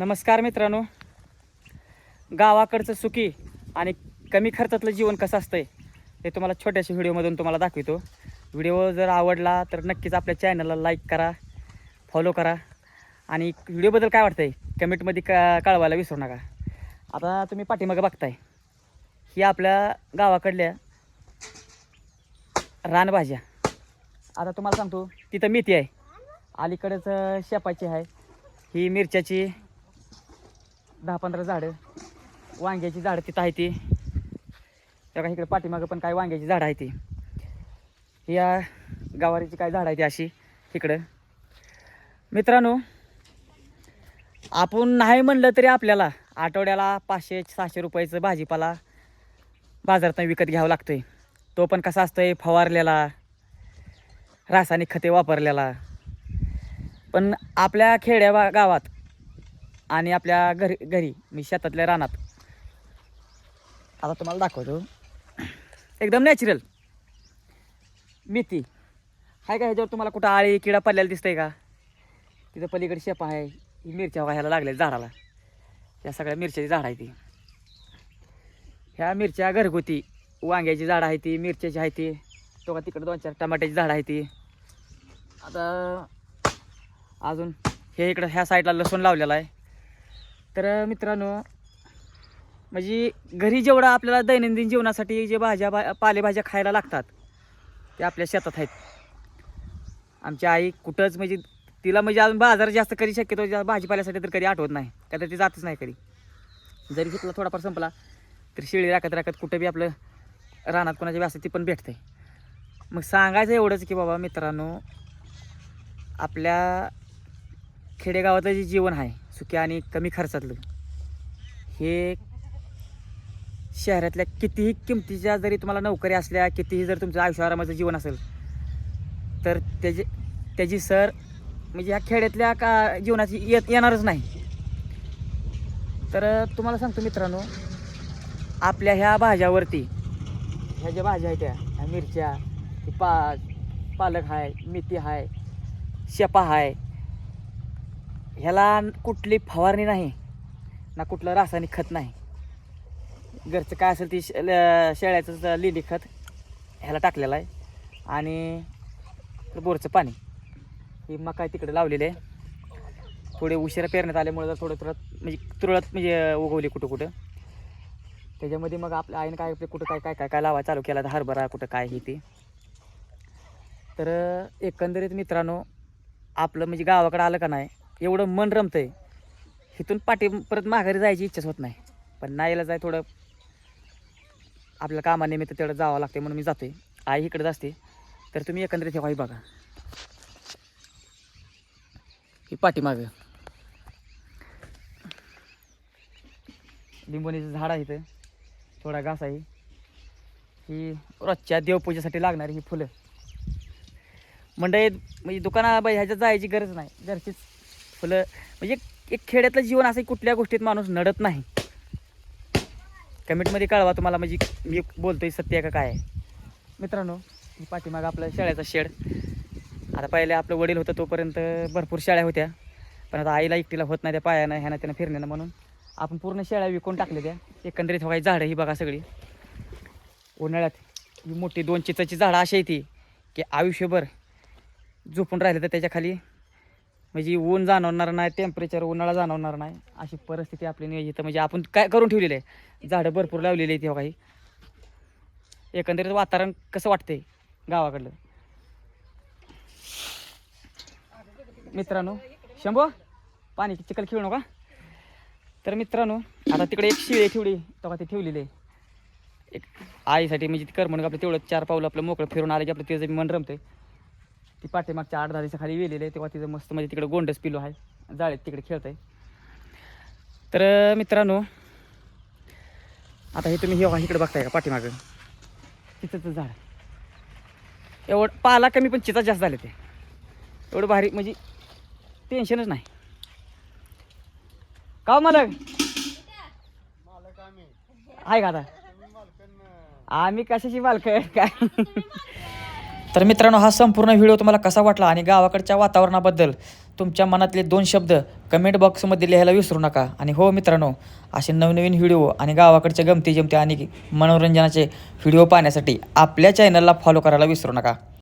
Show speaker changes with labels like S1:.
S1: नमस्कार मित्रांनो. गावाकडचं सुखी आणि कमी खर्चातलं जीवन कसं असतंय ते तुम्हाला छोट्याशा व्हिडिओमधून तुम्हाला दाखवितो. व्हिडिओ जर आवडला तर नक्कीच आपल्या चॅनलला लाईक करा फॉलो करा. आणि व्हिडिओबद्दल काय वाटतंय कमेंटमध्ये का कळवायला विसरू नका. आता तुम्ही पाठीमागं बघताय ही आपल्या गावाकडल्या रानभाज्या. आता तुम्हाला सांगतो तिथं मेथी आहे. अलीकडेच शेपाची आहे. ही मिरच्याची दहा पंधरा झाडं. वांग्याची झाडं तिथं आहे ती. त्या इकडे पाठीमागं पण काय वांग्याची झाडं आहे ती. या गवारीची काय झाडं आहे ती अशी इकडं. मित्रांनो आपण नाही म्हणलं तरी आपल्याला आठवड्याला पाचशे सहाशे रुपयाचं भाजीपाला बाजारातून विकत घ्यावं लागतोय. तो पण कसा असतोय? फवारलेला रासायनिक खते वापरलेला. पण आपल्या खेड्या गावात आणि आपल्या घरी घरी मी शेतातल्या रानात. आता तुम्हाला दाखवतो. एकदम नॅचरल मेथी. आहे का ह्याच्यावर तुम्हाला कुठं आळी किडा पडलेला दिसतंय का? तिथं पलीकडे शेपा आहे. ही मिरच्या व्हायला लागल्या झाडाला. या सगळ्या मिरच्याची झाड आहे ती. ह्या मिरच्या घरगुती वांग्याची झाडं आहे ती मिरच्याची आहे ती. तो का तिकडे दोन चार टमाट्याची झाडं आहे ती. आता अजून हे इकडं ह्या साईडला लसूण लावलेला आहे. तर मित्रांनो म्हणजे घरी जेवढं आपल्याला दैनंदिन जीवनासाठी जे भाज्या भा पालेभाज्या खायला लागतात ते आपल्या शेतात आहेत. आमची आई कुठंच म्हणजे तिला म्हणजे अजून बाजार जास्त कधी शक्यतो भाजीपाल्यासाठी तर कधी आठवत नाही का तर ती जातच नाही कधी. जरी घेतला थोडाफार संपला तर शेळी राखत राखत कुठं बी आपलं रानात कोणाची बी असते ती पण भेटते. मग सांगायचं एवढंच की बाबा मित्रांनो आपल्या खेडेगावातलं जे जीवन आहे सुक्या आणि कमी खर्चातलं. हे शहरातल्या कितीही किमतीच्या जरी तुम्हाला नोकरी असल्या कितीही जर तुमचं आयुष्यारामाचं जीवन असेल तर त्याची त्याची सर म्हणजे ह्या खेड्यातल्या का जीवनाची येत येणारच नाही. तर तुम्हाला सांगतो मित्रांनो आपल्या ह्या भाज्यावरती ह्या ज्या भाज्या आहेत त्या ह्या मिरच्या पा पालक आहे मेथी आहे शेपा आहे ह्याला कुठली फवारणी नाही ना कुठलं रासायनिक खत नाही. घरचं काय असेल ती शे- ल- शेळ्याचं लिली खत ह्याला टाकलेलं आहे. आणि बोरचं पाणी ही मका तिकडे लावलेली आहे. थोडे उशिरा पेरण्यात आल्यामुळे जर थोडं तुरळत म्हणजे तुरळत म्हणजे उगवली कुठं कुठं. त्याच्यामध्ये मग आपल्या आईनं काय कुठं काय काय काय काय लावा चालू केला तर हरभरा कुठं काय हे ते. तर एकंदरीत मित्रांनो आपलं म्हणजे गावाकडं आलं का नाही एवढं मन रमतंय. इथून पाठी परत माघारी जायची इच्छाच होत नाही. पण नाहीला जाय थोडं आपल्या कामानिमित्त तेवढं जावं लागते म्हणून मी जातोय. आई इकडंच असते. तर तुम्ही एकंदरीत हे बघा. ही पाठीमागं. लिंबोणीचं झाड आहे इथं. थोडा घास आहे. ही रोजच्या देवपूजेसाठी लागणारी ही फुलं. मंडई म्हणजे दुकाना बाई ह्याच्यात जायची गरज नाही. घरचीच. फुलं म्हणजे एक खेड्यातलं जीवन असं कुठल्या गोष्टीत माणूस नडत नाही. कमेंटमध्ये कळवा तुम्हाला म्हणजे मी बोलतोय सत्य आहे का काय आहे. मित्रांनो पाठीमाग पाठीमागं आपलं शेळ्याचा शेड. आता पहिले आपलं वडील होतं तोपर्यंत भरपूर शेळ्या होत्या. पण आता आईला एकटीला होत नाही त्या पायानं ह्यानं त्यानं फिरण्यानं म्हणून. आपण पूर्ण शेळ्या विकून टाकले त्या. एकंदरीत हो काही झाडं ही बघा सगळी. उन्हाळ्यात ही मोठी दोन चिचाची झाडं अशी आहे ती की आयुष्यभर झोपून राहिले तर त्याच्याखाली म्हणजे ऊन जाणवणार नाही टेम्परेचर उन्हाळा जाणवणार नाही अशी परिस्थिती आपली नियोजित म्हणजे आपण काय करून ठेवलेलं आहे? झाडं भरपूर लावलेली आहेत तेव्हा काही एकंदरीत वातावरण कसं वाटतंय गावाकडलं? मित्रांनो शंभो पाणी चिखल खेळू नका. तर मित्रांनो आता तिकडे एक शिळी ठेवली तेव्हा ते ठेवलेली. आहे एक आईसाठी म्हणजे ती कर म्हणून आपलं तेवढं चार पावलं आपलं मोकळं फिरून आलं की आपलं तिचं मन रमतंय. ती पाठीमागच्या आठ दहा दिवसा खाली वेलेली आहे तेव्हा तिचं मस्त म्हणजे तिकडे गोंडस पिलो आहे जाळीत तिकडे खेळत आहे तर मित्रांनो आता हे तुम्ही हे इकडे बघताय का पाठीमागं? चिचाचं झाड. एवढं पाला कमी पण चिचा जास्त झाले ते. एवढं भारी म्हणजे टेन्शनच नाही. का हो मालक? आहे का आता? आम्ही कशाची मालक? आहे काय? तर मित्रांनो हा संपूर्ण व्हिडिओ तुम्हाला कसा वाटला आणि गावाकडच्या वातावरणाबद्दल तुमच्या मनातले दोन शब्द कमेंट बॉक्समध्ये लिहायला विसरू नका. आणि हो मित्रांनो असे नवनवीन व्हिडिओ आणि गावाकडच्या गमती जमती आणि मनोरंजनाचे व्हिडिओ पाहण्यासाठी आपल्या चॅनलला फॉलो करायला विसरू नका.